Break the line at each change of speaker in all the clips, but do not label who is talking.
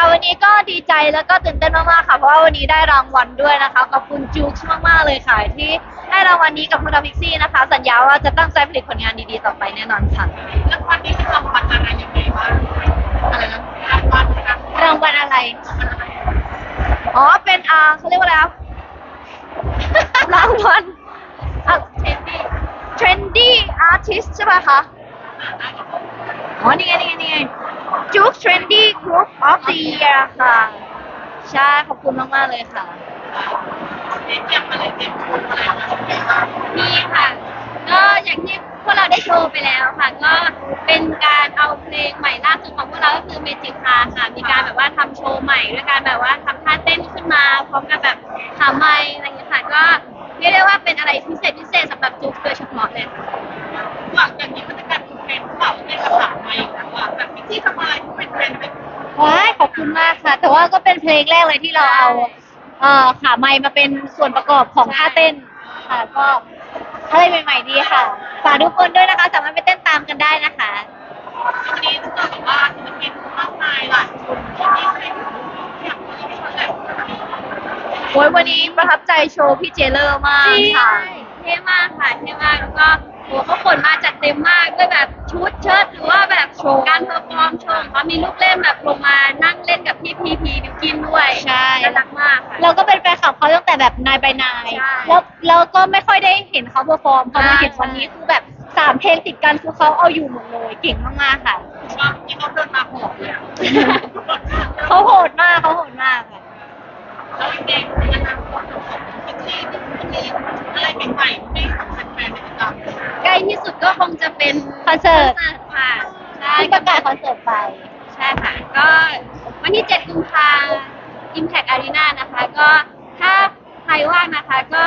ค่ะวันนี้ก็ดีใจแล้วก็ตื่นเต้นมากๆค่ะ เพราะว่าวันนี้ได้รางวัลด้วยนะคะ ขอบคุณจู๊กมากๆเลยค่ะ ที่ให้รางวัลนี้กับพวกเราพิกซี่นะคะ สัญญาว่าจะตั้งใจผลิตผลงานดีๆต่อไปแน่นอนค่ะ
แล้ววันนี้เป็นรางวัลอะไรยังไงบ้าง
อะไรนะ
รางวัลนะ
รางวัลอะไร อ๋อ เป็นอ่าเขาเรียกว่าอะไรครับ รางวัลอะ trendy artist ใช่ป่ะคะ อ๋อ นี่ไงนี่ไงนี่ไง Juke Trendy Group of the Year ค่ะ ใช่ ขอบคุณมาก ๆ เลยค่ะ
เตรียมอะไรเตรียมชว์อะไรมี
ค่ะ ก็อย่างที่พวกเราได้โชว์ไปแล้วค่ะ ก็เป็นการเอาเพลงใหม่ล่าสุดของพวกเราก็คือ Magic Car ค่ะ มีการแบบว่าทำโชว์ใหม่ด้วยการแบบว่าทำท่าเต้นขึ้นมาพร้อมกับแบบขาไมอะไรอย่างเงี้ยค่ะ ก็เรียกได้ว่าเป็นอะไรพิเศษพิเศษสำหรับจุ๊บโดยเฉพาะเลยค่ะ
หลังจากนี้มันจะกลายเป็นเทรนด์หรือเปล่าในภาษาใหม่แล้ว อะแบบที่ทำอะไรที่เป็นเทรนด์เป็น
ว้ายขอบคุณมากค่ะ แต่ว่าก็เป็นเพลงแรกเลยที่เราเอาเอ่อขาไม้มาเป็นส่วนประกอบของท่าเต้นค่ะก็อะไรใหม่ๆดีค่ะฝากทุกคนด้วยนะคะ สามารถไปเต้นตามกันได้นะคะ
วันนี้จะเจอกับว่าศิลปินมากมายหลายคนที่มีเพลงอยากมีคอนเสิร์ต
โอ้ยวันนี้ประทับใจโชว์พี่เจเลอร์มากค่ะ
เท่มากค่ะเท่มากแล้วก็โห เขาขนมาจัดเต็มมากด้วยแบบชุดเชิ้ตหรือว่าแบบโชว์การเพอร์ฟอร์มโชว์เขามีลูกเล่นแบบลงมานั่งเล่นกับพี่พีพีบิวกินด้วย
ใช่
น่ารักมากค่ะ
เราก็เป็นแฟนคลับเขาตั้งแต่แบบนายไปนาย
ใช่
แล้วเราก็ไม่ค่อยได้เห็นเขาเปอร์ฟอร์มพอมา
ใช่
เห็นวันนี้คือแบบสามเพลงติดกันคือเขาเอาอยู่หมดเลยเก่งมากๆค่ะ
ว่าที่เขาเดินมาหอบเลยอะ
เขาโหดมากเขาโหดมากค่ะ
แล้วเพลงในอนาคตของพิกซี่ที่มีอะไรใหม่ๆให้กับแฟนๆได้ติดตาม
ใกล้ ที่สุดก็คงจะเป็น
คอนเสิร์ต
ค่ะใช่
ที่ประกาศคอนเสิร์ตไป
ใช่ค่ะ ก็วันที่ 7 กุมภา Impact Arena นะคะ ก็ถ้าใครว่างนะคะ ก็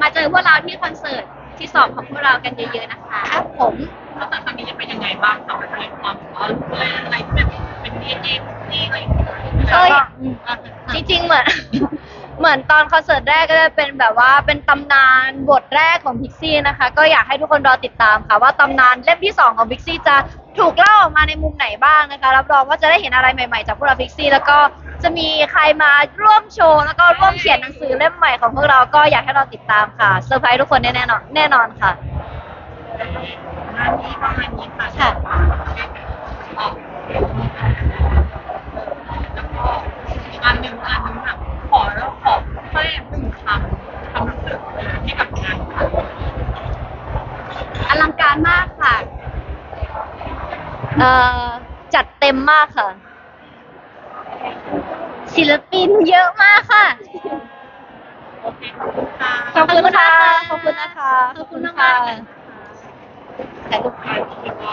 มาเจอพวกเราที่คอนเสิร์ตที่2ของพวกเรากันเยอะๆนะคะ
ครับผม
แล้วแต่ครั้งนี้จะเป็นยังไงบ้างต่อไปในความว่าอะไรที่แบบเป็นดีเจที่อะไรอย่างเงี้ย
เอ้ยจริงๆเหมือน เหมือนตอนคอนเสิร์ตแรกก็จะเป็นแบบว่าเป็นตำนานบทแรกของพิกซี่นะคะ ก็อยากให้ทุกคนรอติดตามค่ะ ว่าตำนานเล่มที่ 2 ของพิกซี่จะถูกเล่าออกมาในมุมไหนบ้างนะคะ รับรองว่าจะได้เห็นอะไรใหม่ๆ จากพวกเราพิกซี่แล้วก็จะมีใครมาร่วมโชว์แล้วก็ร่วมเขียนหนังสือเล่มใหม่ของพวกเราก็อยากให้เราติดตามค่ะเซอร์ไพรส์ทุกคนแน่นอนแน่นอนค่ะ
งานนี้ประมาณนี้ค่ะ
ค่ะ
แล้วก็อีกอันหนึ่งอันหนึ่งค่ะขอแล้วขอแค่หนึ่งคำคำรู้สึกให้กับงานค่ะ
อ ลังการมากค่ะ
เอ่อจัดเต็มมากค่ะ ศิลปินเยอะมากค่ะ
โอเคขอบคุณค่ะ
ขอบคุณนะคะขอบคุณนะคะ
ขอบคุณมากๆ
ถ่ายรูป
ขอบคุณค่ะ